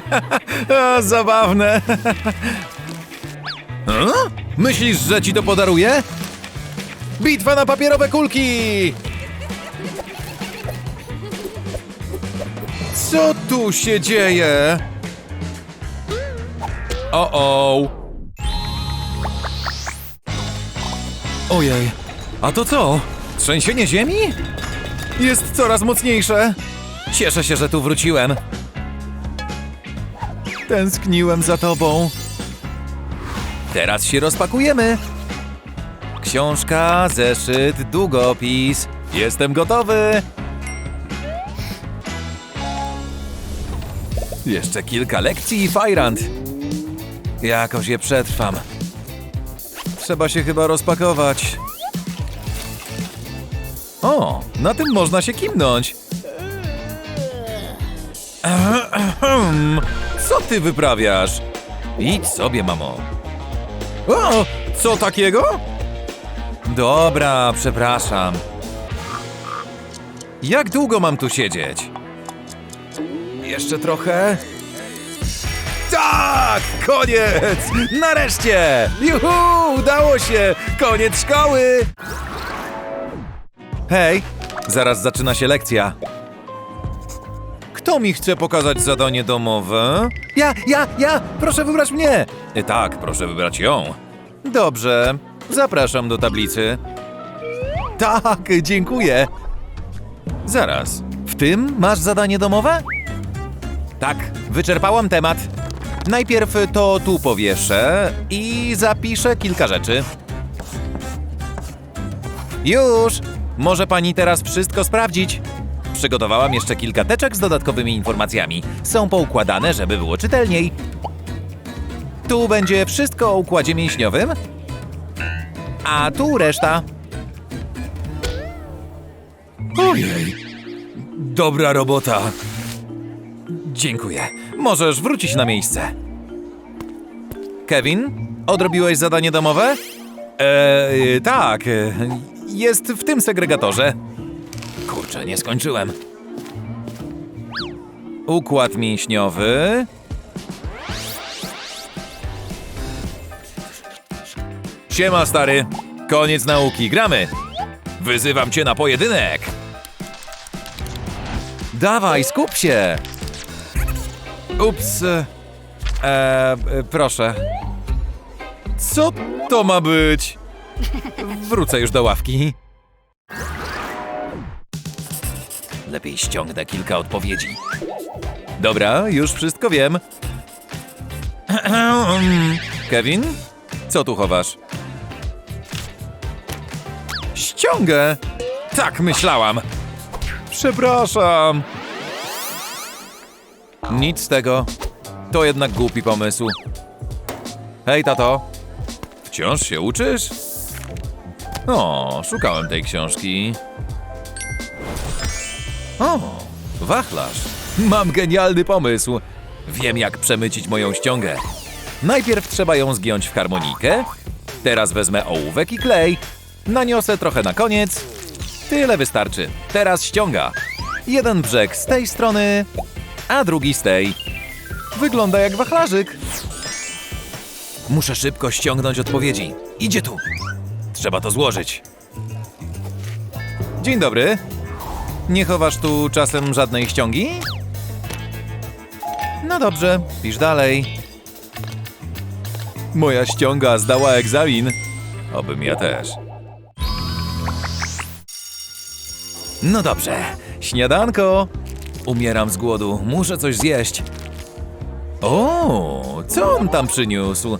Zabawne. Myślisz, że ci to podaruję? Bitwa na papierowe kulki! Co tu się dzieje? O, o. Ojej, a to co? Trzęsienie ziemi? Jest coraz mocniejsze. Cieszę się, że tu wróciłem. Tęskniłem za tobą. Teraz się rozpakujemy. Książka, zeszyt, długopis. Jestem gotowy. Jeszcze kilka lekcji i fajrant. Jakoś je przetrwam. Trzeba się chyba rozpakować. O, na tym można się kimnąć. Ahem. Co ty wyprawiasz? Idź sobie, mamo. O, co takiego? Dobra, przepraszam. Jak długo mam tu siedzieć? Jeszcze trochę? Tak! Koniec! Nareszcie! Juhu! Udało się! Koniec szkoły! Hej! Zaraz zaczyna się lekcja. Kto mi chce pokazać zadanie domowe? Ja, ja, ja! Proszę wybrać mnie! E, tak, proszę wybrać ją. Dobrze, zapraszam do tablicy. Tak, dziękuję. Zaraz, w tym masz zadanie domowe? Tak, wyczerpałam temat. Najpierw to tu powieszę i zapiszę kilka rzeczy. Już! Może pani teraz wszystko sprawdzić. Przygotowałam jeszcze kilka teczek z dodatkowymi informacjami. Są poukładane, żeby było czytelniej. Tu będzie wszystko o układzie mięśniowym, a tu reszta. Ojej, dobra robota. Dziękuję. Możesz wrócić na miejsce. Kevin, odrobiłeś zadanie domowe? Eee, tak. Jest w tym segregatorze. Kurczę, nie skończyłem. Układ mięśniowy. Siema, stary. Koniec nauki, gramy. Wyzywam cię na pojedynek. Dawaj, skup się. Ups. E, e, proszę. Co to ma być? Wrócę już do ławki. Lepiej ściągnę kilka odpowiedzi. Dobra, już wszystko wiem. Kevin? Co tu chowasz? Ściągę! Tak myślałam. Przepraszam. Nic z tego. To jednak głupi pomysł. Hej, tato. Wciąż się uczysz? O, szukałem tej książki. O, wachlarz. Mam genialny pomysł. Wiem, jak przemycić moją ściągę. Najpierw trzeba ją zgiąć w harmonikę. Teraz wezmę ołówek i klej. Naniosę trochę na koniec. Tyle wystarczy. Teraz ściąga. Jeden brzeg z tej strony, a drugi z tej. Wygląda jak wachlarzyk. Muszę szybko ściągnąć odpowiedzi. Idzie tu. Trzeba to złożyć. Dzień dobry. Nie chowasz tu czasem żadnej ściągi? No dobrze, pisz dalej. Moja ściąga zdała egzamin. Obym ja też. No dobrze, śniadanko. Umieram z głodu, muszę coś zjeść. O, co on tam przyniósł?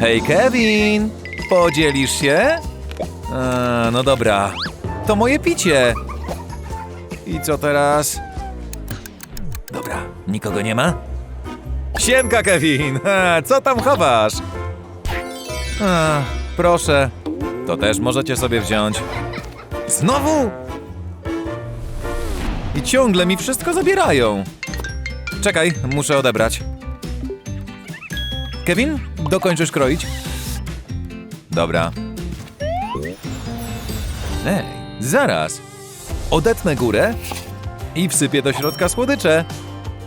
Hej, Kevin! Podzielisz się? A, no dobra, to moje picie. I co teraz? Dobra, nikogo nie ma? Siemka, Kevin! A, co tam chowasz? A, proszę, to też możecie sobie wziąć. Znowu? I ciągle mi wszystko zabierają. Czekaj, muszę odebrać. Kevin, dokończysz kroić? Dobra. Ej, zaraz. Odetnę górę i wsypię do środka słodycze.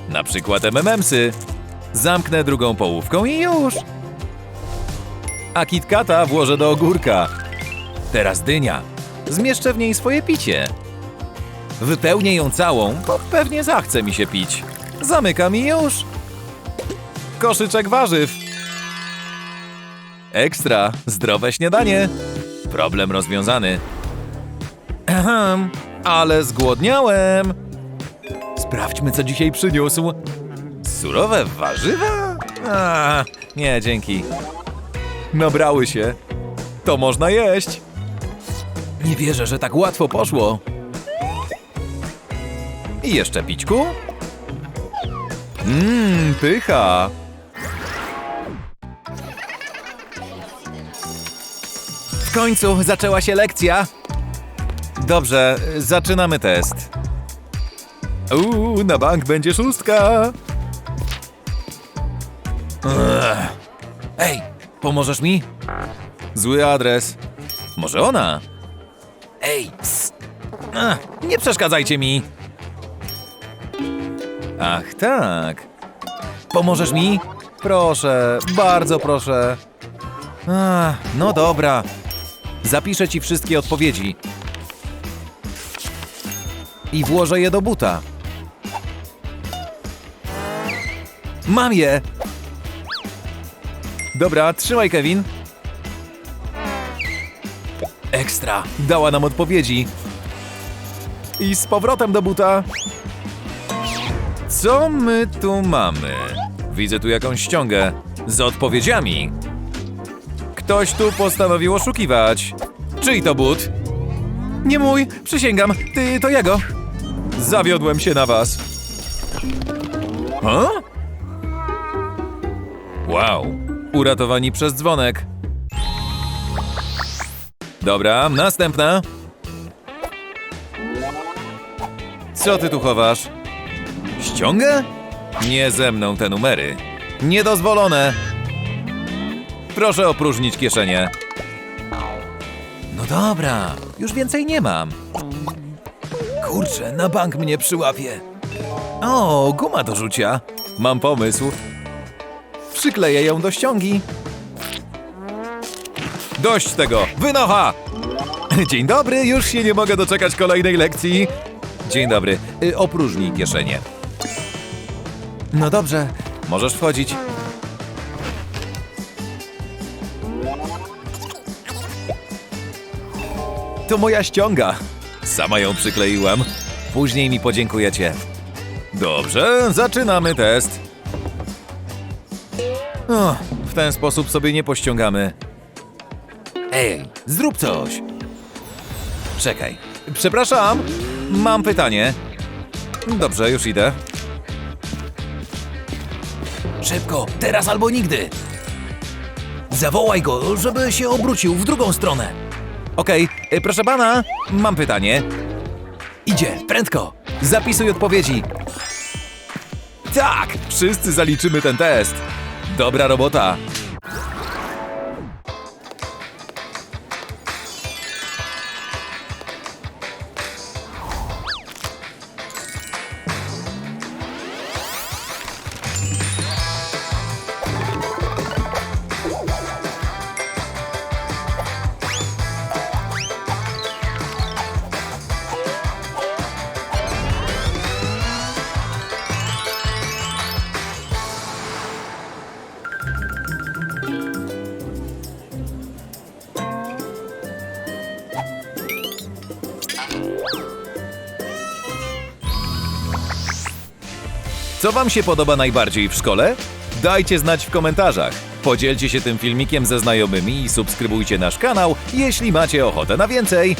Na przykład MMMsy. Zamknę drugą połówką i już. A KitKata włożę do ogórka. Teraz dynia. Zmieszczę w niej swoje picie. Wypełnię ją całą, bo pewnie zachce mi się pić. Zamykam i już. Koszyczek warzyw. Ekstra, zdrowe śniadanie. Problem rozwiązany. Ahem, ale zgłodniałem. Sprawdźmy, co dzisiaj przyniósł. Surowe warzywa? A, nie, dzięki. Nabrały się. To można jeść. Nie wierzę, że tak łatwo poszło. I jeszcze pićku? Mmm, pycha. W końcu zaczęła się lekcja. Dobrze, zaczynamy test. Uuu, na bank będzie szóstka. Ech. Ej, pomożesz mi? Zły adres. Może ona? Ej, ss. Ach, nie przeszkadzajcie mi. Ach, tak. Pomożesz mi? Proszę, bardzo proszę. Ach, no dobra. Zapiszę ci wszystkie odpowiedzi. I włożę je do buta. Mam je! Dobra, trzymaj, Kevin. Ekstra, dała nam odpowiedzi. I z powrotem do buta. Co my tu mamy? Widzę tu jakąś ściągę z odpowiedziami. Ktoś tu postanowił oszukiwać. Czyj to but? Nie mój, przysięgam, ty to jego. Zawiodłem się na was. Ha? Wow, uratowani przez dzwonek. Dobra, następna. Co ty tu chowasz? Ściągę? Nie ze mną te numery. Niedozwolone. Proszę opróżnić kieszenie. No dobra, już więcej nie mam. Kurczę, na bank mnie przyłapie. O, guma do rzucia. Mam pomysł. Przykleję ją do ściągi. Dość tego! Wynocha! Dzień dobry, już się nie mogę doczekać kolejnej lekcji. Dzień dobry, y, opróżnij kieszenie. No dobrze, możesz wchodzić. To moja ściąga. Sama ją przykleiłam. Później mi podziękujecie. Dobrze, zaczynamy test. O, w ten sposób sobie nie pościągamy. Ej, zrób coś. Czekaj. Przepraszam, mam pytanie. Dobrze, już idę. Szybko, teraz albo nigdy. Zawołaj go, żeby się obrócił w drugą stronę. Okej, y, proszę pana, mam pytanie. Idzie, prędko. Zapisuj odpowiedzi. Tak, wszyscy zaliczymy ten test. Dobra robota. Co Wam się podoba najbardziej w szkole? Dajcie znać w komentarzach. Podzielcie się tym filmikiem ze znajomymi i subskrybujcie nasz kanał, jeśli macie ochotę na więcej.